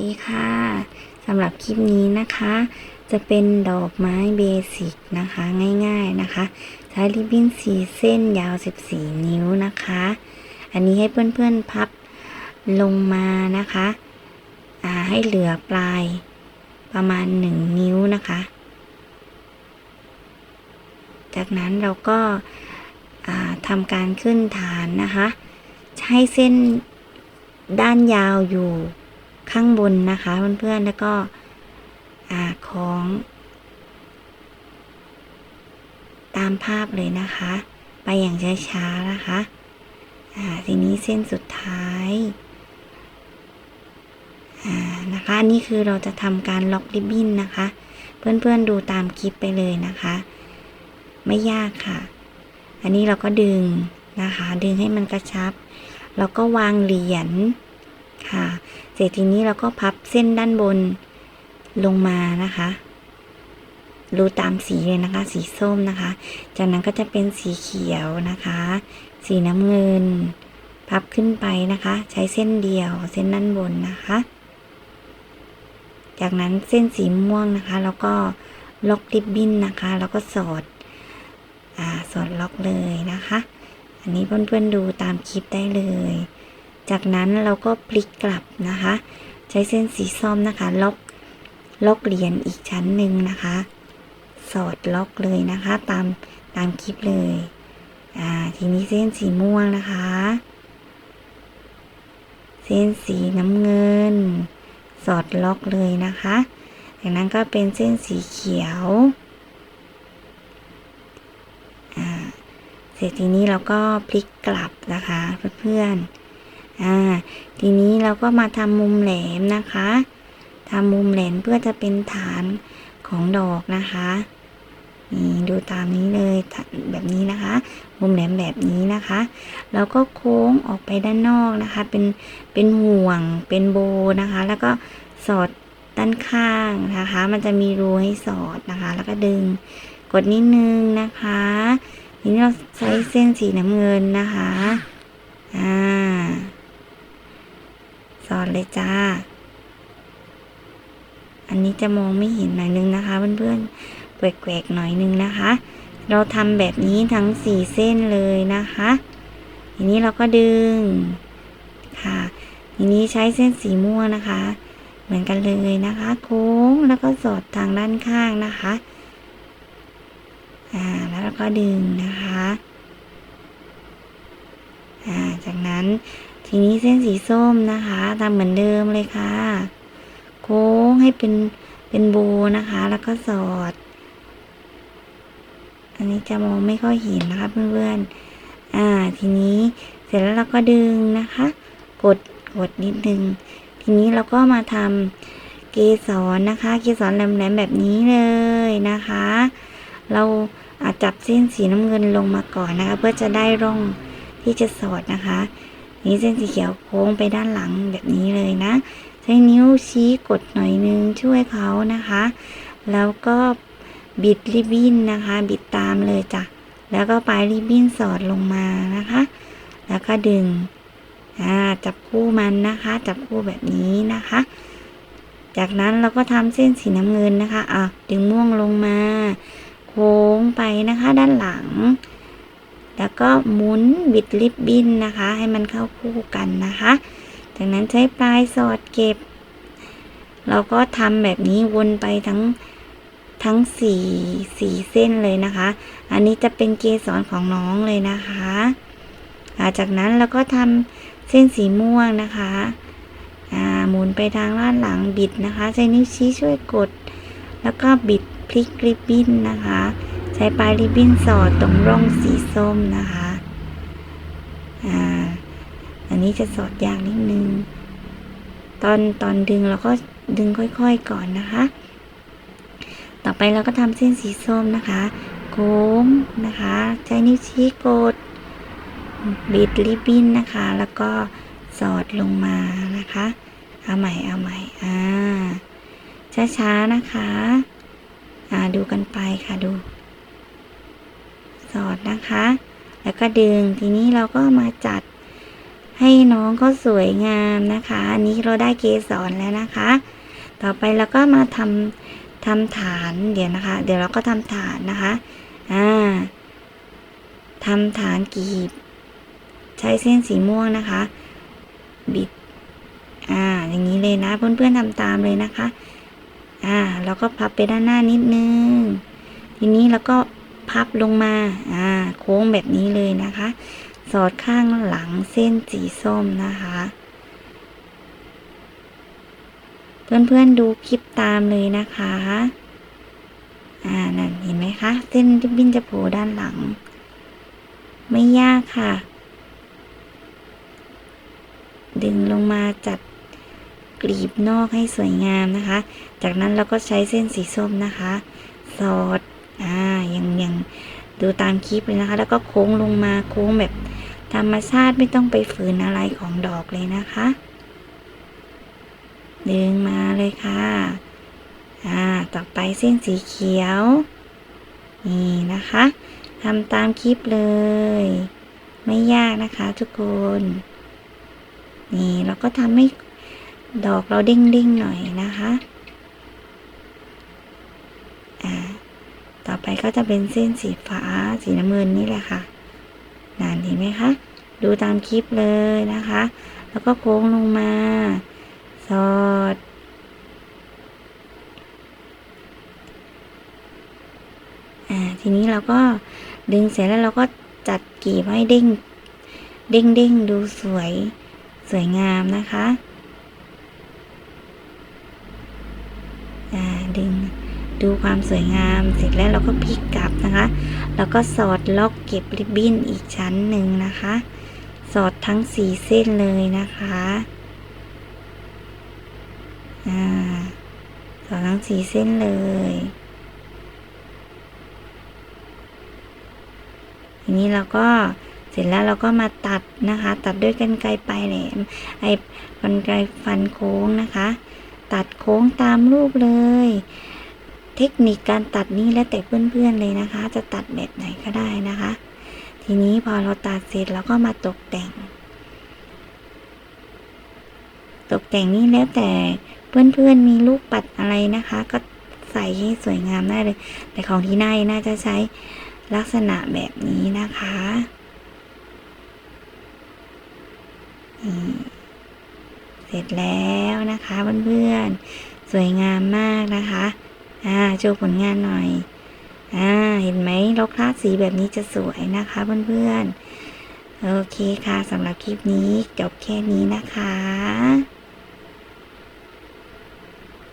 ดีค่ะสำหรับคลิปนี้นะคะ จะเป็นดอกไม้เบสิกนะคะ ง่ายๆนะคะ ใช้ริบบิ้นสีเส้นยาว 14 นิ้วนะคะ อันนี้ให้เพื่อนๆพับลงมานะคะอ่าให้เหลือปลายประมาณ 1 นิ้วนะคะ จากนั้นเราก็าทำการขึ้นฐานนะคะให้เส้นด้านยาวอยู่ ข้างบนนะคะเพื่อนๆแล้วก็อ่าของ ตามภาพเลยนะคะ ไปอย่างช้าๆนะคะอ่าทีนี้เส้นสุดท้ายอ่านะคะอันนี่คือเราจะทำการล็อกริบบิ้นนะคะ เพื่อนๆดูตามคลิปไปเลยนะคะ ไม่ยากค่ะ อันนี้เราก็ดึงนะคะ ดึงให้มันกระชับ แล้วก็วางเหรียญ ค่ะ เสร็จทีนี้เราก็พับเส้นด้านบนลงมานะคะดูตามสีเลยนะคะ สีส้มนะคะ จากนั้นก็จะเป็นสีเขียวนะคะ สีน้ำเงิน พับขึ้นไปนะคะ ใช้เส้นเดียวเส้นด้านบนนะคะ จากนั้นเส้นสีม่วงนะคะ แล้วก็ล็อกริบบิ้นนะคะ แล้วก็สอดอ่าสอดล็อกเลยนะคะ อันนี้เพื่อนๆดูตามคลิปได้เลย จากนั้นเราก็พลิกกลับนะคะ ใช้เส้นสีส้มนะคะ ล็อกล็อกเหรียญอีกชั้นหนึ่งนะคะ สอดล็อกเลยนะคะ ตามตามคลิปเลยอ่าทีนี้เส้นสีม่วงนะคะ เส้นสีน้ำเงิน สอดล็อกเลยนะคะจากนั้นก็เป็นเส้นสีเขียวเสร็จทีนี้เราก็พลิกกลับนะคะเพื่อนๆ อ่า ทีนี้เราก็มาทำมุมแหลมนะคะทำมุมแหลมเพื่อจะเป็นฐานของดอกนะคะนี่ดูตามนี้เลยแบบนี้นะคะ มุมแหลมแบบนี้นะคะแล้วก็โค้งออกไปด้านนอกนะคะ เป็นเป็นห่วงเป็นโบนะคะ แล้วก็สอดด้านข้างนะคะ มันจะมีรูให้สอดนะคะ แล้วก็ดึงกดนิดนึงนะคะทีนี้เราใช้เส้นสีน้ำเงินนะคะอ่า สอดเลยจ้า อันนี้จะมองไม่เห็นหน่อยนึงนะคะ เพื่อนๆแกวกๆหน่อยนึงนะคะ เราทำแบบนี้ทั้งสี่เส้นเลยนะคะทีนี้เราก็ดึงค่ะทีนี้ใช้เส้นสีม่วงนะคะ เหมือนกันเลยนะคะ โค้งแล้วก็สอดทางด้านข้างนะคะอ่าแล้วเราก็ดึงนะคะอ่าจากนั้น ทีนี้เส้นสีส้มนะคะทำเหมือนเดิมเลยค่ะ โค้งให้เป็นเป็นโบนะคะ แล้วก็สอด อันนี้จะมองไม่ค่อยเห็นนะคะเพื่อนๆ อ่า ทีนี้เสร็จแล้วเราก็ดึงนะคะ กดกดนิดนึง ทีนี้เราก็มาทำเกสรนะคะ เกสรแหลมๆแบบนี้เลยนะคะ เราอาจจับเส้นสีน้ำเงินลงมาก่อนนะคะ เพื่อจะได้ร่องที่จะสอดนะคะ นี้เส้นสีเขียวโค้งไปด้านหลังแบบนี้เลยนะ ใช้นิ้วชี้กดหน่อยนึงช่วยเขานะคะ แล้วก็บิดริบบิ้นนะคะ บิดตามเลยจ้ะแล้วก็ปลายริบบิ้นสอดลงมานะคะ แล้วก็ดึงอ่าจับคู่มันนะคะ จับคู่แบบนี้นะคะ จากนั้นเราก็ทำเส้นสีน้ำเงินนะคะอะดึงม่วงลงมา โค้งไปนะคะด้านหลัง แล้วก็หมุนบิดริบบิ้นนะคะ ให้มันเข้าคู่กันนะคะ จากนั้นใช้ปลายสอดเก็บ เราก็ทำแบบนี้วนไปทั้งทั้งสี่สี่เส้นเลยนะคะ อันนี้จะเป็นเกสรของน้องเลยนะคะจากนั้นเราก็ทำเส้นสีม่วงนะคะหมุนไปทางด้านหลังบิดนะคะ ใช้นิ้วชี้ช่วยกด แล้วก็บิดพลิกริบบิ้นนะคะ ใช้ปลายริบบิ้นสอดตรงร่องสีส้มนะคะอ่าอันนี้จะสอดยากนิดนึง ตอนตอนดึงเราก็ดึงค่อยๆก่อนนะคะ ต่อไปเราก็ทำเส้นสีส้มนะคะโค้งนะคะ ใช้นิ้วชี้กดบิดริบบิ้นนะคะ แล้วก็สอดลงมานะคะ เอาใหม่เอาใหม่อ่าช้าๆนะคะ อ่าดูกันไปค่ะดู สอดนะคะ แล้วก็ดึงทีนี้เราก็มาจัดให้น้องเขาสวยงามนะคะ อันนี้เราได้เกสรแล้วนะคะ ต่อไปเราก็มาทำทำฐานเดี๋ยวนะคะ เดี๋ยวเราก็ทำฐานนะคะอ่าทำฐานกีบ ใช้เส้นสีม่วงนะคะ บิดอ่าอย่างนี้เลยนะเพื่อนๆทำตามเลยนะคะ อ่าเราก็พับไปด้านหน้านิดนึง ทีนี้เราก็ พับลงมาอ่าโค้งแบบนี้เลยนะคะ สอดข้างหลังเส้นสีส้มนะคะ เพื่อนๆดูคลิปตามเลยนะคะอ่านั่นเห็นไหมคะ เส้นริบบิ้นจะโผล่ด้านหลัง ไม่ยากค่ะ ดึงลงมาจัดกลีบนอกให้สวยงามนะคะ จากนั้นเราก็ใช้เส้นสีส้มนะคะ สอด อ่าอย่างอย่างดูตามคลิปเลยนะคะ แล้วก็โค้งลงมาโค้งแบบธรรมชาติไม่ต้องไปฝืนอะไรของดอกเลยนะคะ ดึงมาเลยค่ะ อ่า ต่อไปเส้นสีเขียว นี่นะคะทำตามคลิปเลย ไม่ยากนะคะทุกคน นี่เราก็ทำให้ดอกเราเด้งๆหน่อยนะคะ อ่า ต่อ ไปก็จะเป็นเส้นสีฟ้าสีน้ำเงินนี่แหละค่ะนั่นเห็นไหมคะ ดูตามคลิปเลยนะคะ แล้วก็โค้งลงมา สอด อ่า ทีนี้เราก็ดึงเสร็จแล้วเราก็จัดกีบให้เด้ง เด้งเด้งดูสวย สวยงามนะคะ อ่า ดึง ดูความสวยงาม เสร็จแล้วเราก็พลิกกลับนะคะ แล้วก็สอดล็อกเก็บริบบิ้นอีกชั้นหนึ่งนะคะ สอดทั้งสี่เส้นเลยนะคะอ่าสอดทั้งสี่เส้นเลยทีนี้เราก็เสร็จแล้วเราก็มาตัดนะคะ ตัดด้วยกันไกรปลายแหลมไอ้กันไกรฟันโค้งนะคะ ตัดโค้งตามรูปเลย เทคนิคการตัดนี้แล้วแต่เพื่อนๆเลยนะคะ จะตัดแบบไหนก็ได้นะคะ ทีนี้พอเราตัดเสร็จเราก็มาตกแต่ง ตกแต่งนี่แล้วแต่เพื่อนๆมีลูกปัดอะไรนะคะ ก็ใส่ให้สวยงามได้เลย แต่ของที่นายน่าจะใช้ลักษณะแบบนี้นะคะเสร็จแล้วนะคะเพื่อนๆสวยงามมากนะคะ อ่าโชว์ผลงานหน่อย อ่า เห็นไหมเราคลาดสีแบบนี้จะสวยนะคะเพื่อนๆ โอเคค่ะสำหรับคลิปนี้จบแค่นี้นะคะ